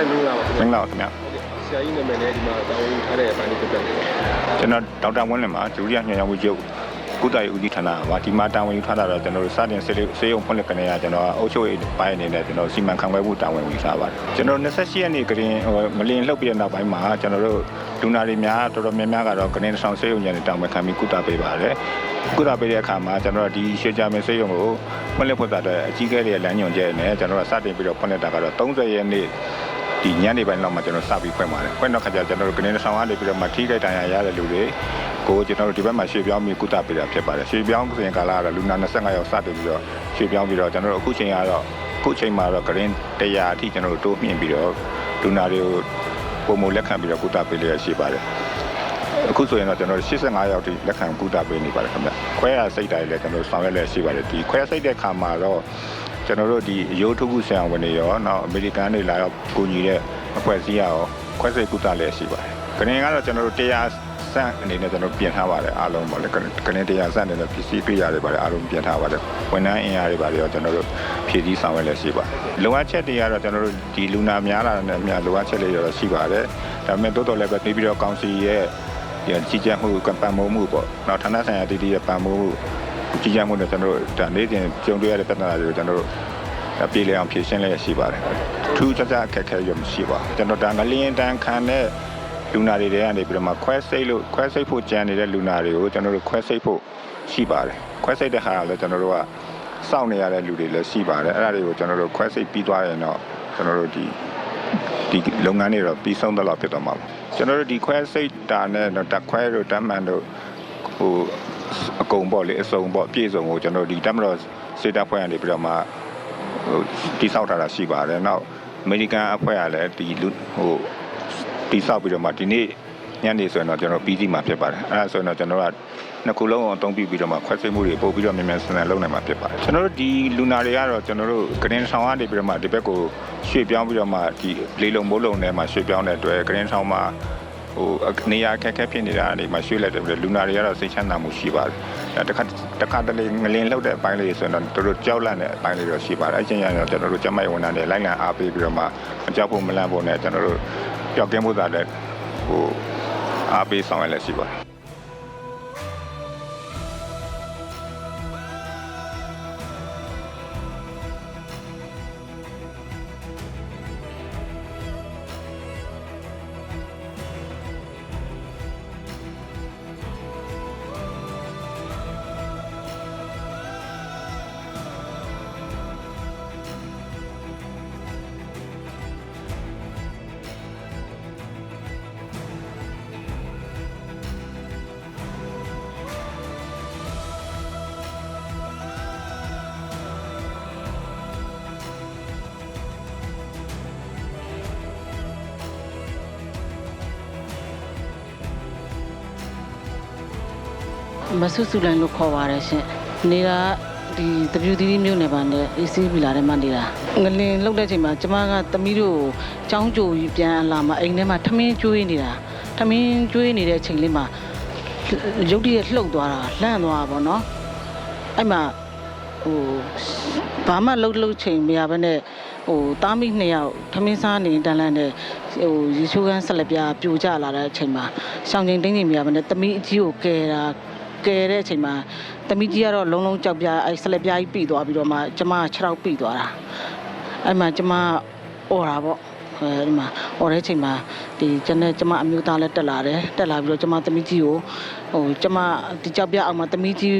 တက်မင်းလာပါခင်မဗျာင်္ဂလာပါခင်ဗျာဆရာကြီးနာမည်နဲ့ဒီမှာတာဝန်ယူထားတဲ့အပိုင်းလေးပြပြပေးပါကျွန်တော်ဒေါက်တာဝင်းလင်ပါဒုတိယညွှန်ကြားမှုချုပ်ကုသရေးဦးစီးဌာနပါဒီမှာတာဝန်ယူထားတာတော့ကျွန်တော်တို့စတင်ဆေးဆေးရုံဖွင့်လှစ်ကနေရကျွန်တော်အုပ်ချုပ်ရေးပိုင်းအနေနဲ့ကျွန်တော်စီမံခန့်ခွဲမှုတာဝန်ယူထားပါတယ်ကျွန်တော်28ရက်နေ့ကရင်ဟိုမလင်းလှုပ်ပြတဲ့နောက်ပိုင်းမှာကျွန်တော်တို့လူနာတွေများတော်တော်များများကတော့ကရင်ဆောင်ဆေးရုံညနေတောင်ပခံပြီးကုသပေးပါတယ်ကုသပေးတဲ့အခါမှာကျွန်တော်တို့ဒီရွှေကြမယ်ဆေးရုံကိုဖွင့်လှစ်ဖို့တာအတွက်အကြီးအကဲတွေလမ်းညွှန်ချက်နဲ့ကျွန်တော်တို့စတင်ပြီးတော့ဖွင့်လှစ်တာကတော့30ရက်နေ့ ဒီညနေပိုင်းလောက်မှာကျွန်တော်စပြီးဖွင့်ပါတယ်ဖွင့်တော့ခါကျကျွန်တော်တို့ကနေဆောင်ကနေပြီးတော့မှထိခိုက်ဒဏ်ရာရတဲ့လူတွေကိုကျွန်တော်တို့ဒီဘက်မှာရွှေ့ပြောင်းပြီးကုသပေးတာဖြစ်ပါတယ်ရွှေ့ပြောင်းစဉ်ကာလကတော့လူနာ25ယောက်စတင်ပြီးတော့ရွှေ့ပြောင်းပြီးတော့ကျွန်တော်တို့အခုချိန်ကတော့အခုချိန်မှာတော့ဂရင်း100အထိကျွန်တော်တို့တိုးမြင့်ပြီးတော့လူနာတွေကိုပုံမလက်ခံပြီးတော့ကုသပေးလျက်ရှိပါတယ် အခုဆိုရင်တော့ကျွန်တော်တို့85ယောက်ထိလက်ခံကုသပေးနေပါတယ်ခင်ဗျခွဲရစိတ်တိုင်းလည်းကျွန်တော်တို့ဆောင်ရွက်လျက်ရှိပါတယ်ဒီခွဲစိတ်တဲ့ခါမှာတော့ကျွန်တော်တို့ဒီအယိုးထုတ်ခုဆရာဝန်တွေရောနောက်အမေရိကန်တွေလာရောက်ကူညီတဲ့အဖွဲ့အစည်းရောခွဲစိတ်ကုသလည်းရှိပါတယ်။ခရင်ကတော့ကျွန်တော်တို့တရားစန့်အနေနဲ့ကျွန်တော်ပြင်ထားပါတယ်အားလုံးပေါ့လေခရင်တရားစန့်အနေနဲ့ပစ္စည်းပြရတယ်ပါတယ်အားလုံးပြင်ထားပါတယ်။ဝန်ထမ်းအင်အားတွေပါတယ်ရောကျွန်တော်တို့ဖြည့်ဆည်းဆောင်ရွက်လည်းရှိပါတယ်။လိုအပ်ချက်တွေကတော့ကျွန်တော်တို့ဒီလူနာများလာတဲ့များလိုအပ်ချက်တွေရောရှိပါတယ်။ဒါပေမဲ့တိုးတော်လည်းပဲပြီးပြီးတော့ကောင်စီရဲ့ ဒီကြီးကြပ်မှုကပံ့ပိုးမှုပေါ့။နောက်ဌာနဆိုင်ရာတည်တည်ရဲ့ပံ့ပိုးမှုကြီးကြပ်မှုနဲ့ကျွန်တော်တို့ဒါနေ့တင်ကြုံတွေ့ရတဲ့ပြဿနာတွေကိုကျွန်တော်တို့အပြေလည်အောင်ဖြည့်ရှင်းလည်းရှိပါတယ်။ထူးခြားခြားအခက်အခဲရုံမရှိပါဘူး။ကျွန်တော်ဒါငလျင်တန်းခံတဲ့လူနာတွေတွေကနေပြီးတော့မှခွဲစိတ်လို့ခွဲစိတ်ဖို့ကြံနေတဲ့လူနာတွေကိုကျွန်တော်တို့ခွဲစိတ်ဖို့ရှိပါတယ်။ခွဲစိတ်တဲ့ဟာကလည်းကျွန်တော်တို့ကစောင့်နေရတဲ့လူတွေလည်းရှိပါတယ်။အဲ့ဒါတွေကိုကျွန်တော်တို့ခွဲစိတ်ပြီးသွားရင်တော့ကျွန်တော်တို့ဒီဒီလုပ်ငန်းတွေတော့ပြီးဆုံးတော့ဖြစ်တော့မှာပါ။ ကျွန်တော်တို့ဒီခွဲစိတ်တာနဲ့တော့တက်ခွဲတို့တက်မှန်တို့ဟိုအကုန်ပေါ့လေအစုံပေါ့ပြည့်စုံကိုကျွန်တော်တို့ဒီတက်မတော်စေတပ်ဖွဲ့ကနေပြီးတော့မှဟိုတိဆောက်ထားတာရှိပါတယ်။နောက်အမေရိကန်အဖွဲ့ကလည်းဒီလူဟိုတိဆောက်ပြီးတော့မှဒီနေ့ ညနေဆိုရင်တော့ကျွန်တော်ပြီးစီမှာဖြစ်ပါတယ်။အဲဒါဆိုရင်တော့ကျွန်တော်ကနှစ်ခုလုံးအောင်အသုံးပြုပြီးတော့မှခွဲစိတ်မှုတွေပို့ပြီးတော့မြန်မြန်ဆန်ဆန်လုပ်နိုင်မှာဖြစ်ပါတယ်။ကျွန်တော်တို့ဒီလူနာတွေကတော့ကျွန်တော်တို့ဂရင်းဆောင်ကနေပြီးတော့မှဒီဘက်ကိုရွှေ့ပြောင်းပြီးတော့မှဒီလေလုံမိုးလုံထဲမှာရွှေ့ပြောင်းတဲ့အတွက်ဂရင်းဆောင်မှာဟိုနေရာခက်ခဲဖြစ်နေတာအနေမှာရွှေ့လိုက်တယ်လူနာတွေကတော့စိတ်ချမ်းသာမှုရှိပါတယ်။အဲတခါတခါတလေငလင်လှုပ်တဲ့အပိုင်းလေးဆိုရင်တော့တို့ကြောက်လန့်တဲ့အပိုင်းလေးတော့ရှိပါတယ်။အချင်းချင်းတော့ကျွန်တော်တို့ကျမဝန်ထမ်းတွေလိုက်လံအားပေးပြီးတော့မှမကြောက်ဖို့မလန့်ဖို့နဲ့ကျွန်တော်တို့ပျောက်ကင်းဖို့သာလည်းဟို အားပေးဆောင်ရလ မဆုစုလန်လို့ခေါ်ပါတယ်ရှင်နေတာဒီ WDD မြို့နယ်ပါနဲ့ ACB လာထဲမှာနေတာငလင်လောက်တဲ့ချိန်မှာကျမကသမီးတို့ចောင်းကြိုကြီးပြန်လာမှာအိမ်ထဲမှာထမင်းကျွေးနေတာထမင်းကျွေးနေတဲ့အချိန်လေးမှာရုတ်တရက်လှုပ်သွားတာလှန့်သွားတာပေါ့နော်အဲ့မှာဟိုဘာမှလှုပ်လှုပ်ချိန်မရဘဲနဲ့ဟိုတားမိနှစ်ယောက်ထမင်းစားနေတန်းလန်းတဲ့ဟိုရေချိုးကန်းဆက်လက်ပြပြိုကျလာတဲ့အချိန်မှာရှောင်းချိန်တင်းချိန်မရဘဲနဲ့သမီးအကြီးကိုကယ်တာ ကယ်တဲ့အချိန်မှာသမီးကြီးကတော့လုံးလုံးကြောက်ပြအဲဆက်လက်ပြကြီးပြီးသွားပြီးတော့မှကျမက6ရောက်ပြီးသွားတာအဲ့မှာကျမအော်တာပေါ့အဲဒီမှာအော်တဲ့အချိန်မှာဒီကျန်တဲ့ကျမအမျိုးသားလည်းတက်လာတယ်တက်လာပြီးတော့ကျမသမီးကြီးကိုဟိုကျမဒီကြောက်ပြအောင်မှာသမီးကြီး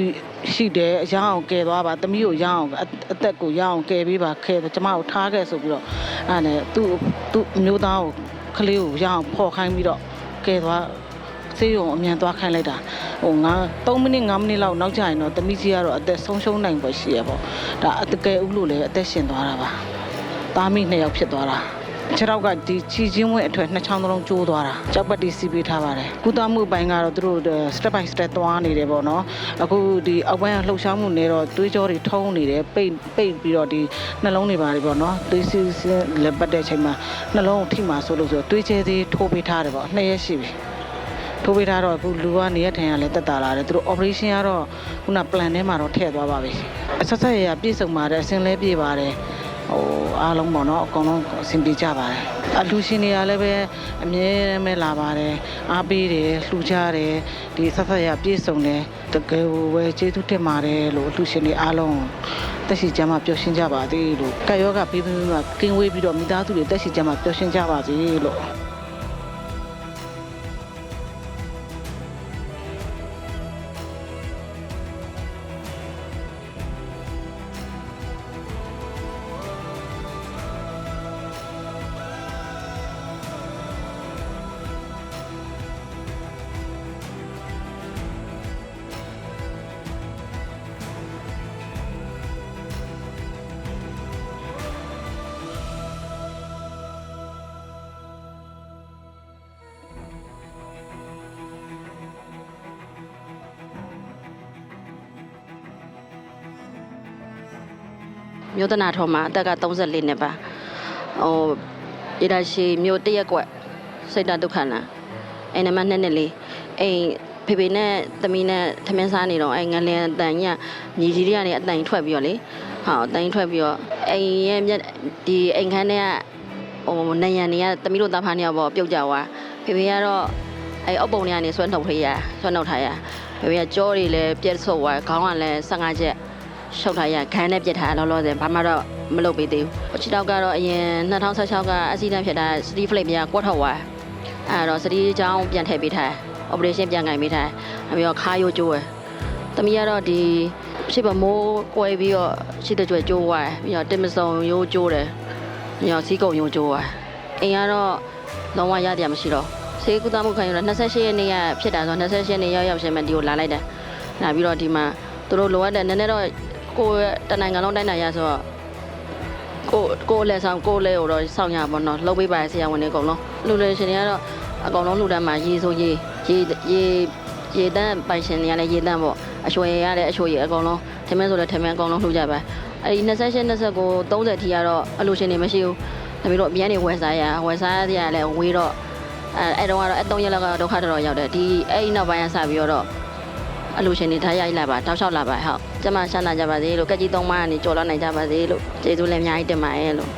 ရှိတယ်ရအောင်ကယ်သွားပါသမီးကိုရအောင်အအသက်ကိုရအောင်ကယ်ပေးပါခဲကျမကိုထားခဲ့ဆိုပြီးတော့အဲ့ဒါနဲ့သူ့သူ့အမျိုးသားကိုကလေးကိုရအောင်ဖော်ခိုင်းပြီးတော့ကယ်သွား ဆေးရုံအမြန်သွားခိုင်းလိုက်တာဟိုငါ3မိနစ်5မိနစ်လောက်နောက်ကျရင်တော့တမိကြီးကတော့အသက်ဆုံးရှုံးနိုင်ပွဲရှိရပေါ့ဒါအတကယ်ဦးလို့လည်းအသက်ရှင်သွားတာပါသားမိနှစ်ယောက်ဖြစ်သွားတာခြေထောက်ကဒီချီချင်းဝင်းအထွေနှစ်ချောင်းသလုံးကျိုးသွားတာကြောက်ပတ်တီစီပေးထားပါတယ်ကုသမှုပိုင်းကတော့သူတို့ step by step သွားနေတယ်ပေါ့နော်အခုဒီအောက်ပိုင်းကလှုပ်ရှားမှုနေတော့တွေးကြောတွေထုံးနေတယ်ပိတ်ပိတ်ပြီးတော့ဒီနှလုံးတွေပါတယ်ပေါ့နော်တွေးစီလက်ပတ်တဲ့အချိန်မှာနှလုံးကိုထိမှဆိုလို့ဆိုတွေးချဲသေးထိုးပေးထားတယ်ပေါ့နှစ်ရက်ရှိပြီ ထိုးပေးထားတော့အခုလူကနေရထိုင်ရလဲတက်တာလာတယ်သူတို့ operation ကတော့ခုန plan ထဲမှာတော့ထည့်သွားပါပြီအဆက်ဆက်ရရပြည့်စုံပါတယ်အစင်လဲပြည့်ပါတယ်ဟိုအားလုံးပေါ့နော်အကုန်လုံးအဆင်ပြေကြပါတယ်အလူရှင်တွေကလည်းပဲအမြဲတမ်းပဲလာပါတယ်အားပေးတယ်လှူကြတယ်ဒီဆက်ဆက်ရပြည့်စုံတယ်တကယ်ကိုပဲကျေးဇူးတင်ပါတယ်လို့အလူရှင်တွေအားလုံးတက်ရှိကြမှာပျော်ရွှင်ကြပါသေးလို့ကာယောကပြီးပြီးမှကင်းဝေးပြီးတော့မိသားစုတွေတက်ရှိကြမှာပျော်ရွှင်ကြပါစေလို့ မြို့တနာထောမှာအသက်က34နှစ်ပါဟိုရဒရှိမြို့တရက်ကွက်စိတ်တဒုက္ခနာအဲ့နမနှစ်နှစ်လေးအိမ်ဖေဖေနဲ့သမီးနဲ့ထမင်းစားနေတော့အဲ့ငလင်အတန်ကြီးကမြေကြီးတွေကနေအတန်ကြီးထွက်ပြီးတော့လေဟောအတန်ကြီးထွက်ပြီးတော့အိမ်ရဲ့မျက်ဒီအိမ်ခန်းထဲကဟိုနယံတွေကသမီးတို့သားဖားနေတော့ပြုတ်ကြွားဖေဖေကတော့အဲ့အုပ်ပုံတွေကနေဆွဲနှုတ်ထားရဆွဲနှုတ်ထားရဖေဖေကကြောတွေလည်းပြက်ဆုပ်သွားခေါင်းကလည်း15ချက် ရှုပ်ထားရခန်းနဲ့ပြစ်ထားလောလောဆယ်ဘာမှတော့မလုပ်ပေးသေးဘူးချီတောက်ကတော့အရင်2016ကအက်ဆီဒန့်ဖြစ်တာစတီဖလိပ်များကွက်ထောက်သွားအဲ့တော့စတီချောင်းပြန်ထည့်ပေးထား operation ပြန်ကင်ပေးထားအပြီးတော့ခါရိုးကျိုးရယ်တမီးကတော့ဒီဖြစ်ပမိုးကွဲပြီးတော့ရှိတဲ့ကျွဲကျိုးသွားပြီးတော့တင်မစုံရိုးကျိုးတယ်ပြီးတော့စီးကုံရိုးကျိုးသွားအိမ်ကတော့လုံးဝရတရားမရှိတော့ဆေးကုသမှုခံရတော့28ရက်နေ့ကဖြစ်တာဆို28ရက်နေ့ရောက်ရောက်ချင်းမှဒီကိုလာလိုက်တယ်လာပြီးတော့ဒီမှာသူတို့လိုအပ်တဲ့နည်းနည်းတော့ ကိုယ်တနိုင်ငံလုံးတိုင်းနိုင်ရဆိုတော့ကိုကိုလည်းဆောင်ကိုလည်းဟိုတော့စောင့်ရပါတော့လှုပ်ပေးပါဆရာဝန်တွေအကုန်လုံးလူလူရှင်တွေကတော့အကုန်လုံးလူတန်းမှာရေဆိုရေရေရေရေတန်းပိုင်ရှင်တွေကလည်းရေတန်းပေါ့အရွှေရတဲ့အရွှေရအကုန်လုံးထမင်းဆိုလည်းထမင်းအကုန်လုံးလှူကြပါအဲဒီ28 29 30ထိကတော့အလူရှင်တွေမရှိဘူးတမီးတို့အမြဲနေဝယ်စားရဝယ်စားရလည်းဝေးတော့အဲအဲ့တော့ကတော့အ3ရက်လောက်ကဒုက္ခတော်တော်ရောက်တယ်ဒီအဲ့ဒီနောက်ပိုင်းကစပြီးတော့ အလူရှင်တွေထားရိုက်လာပါတောက်လျှောက်လာပါဟုတ်ကျမရှမ်းသာကြပါစေလို့ကက်ကြီးသုံးပါးကနေကြော်လာနိုင်ကြပါစေလို့ကျေးဇူးလည်းအများကြီးတင်ပါတယ်လို့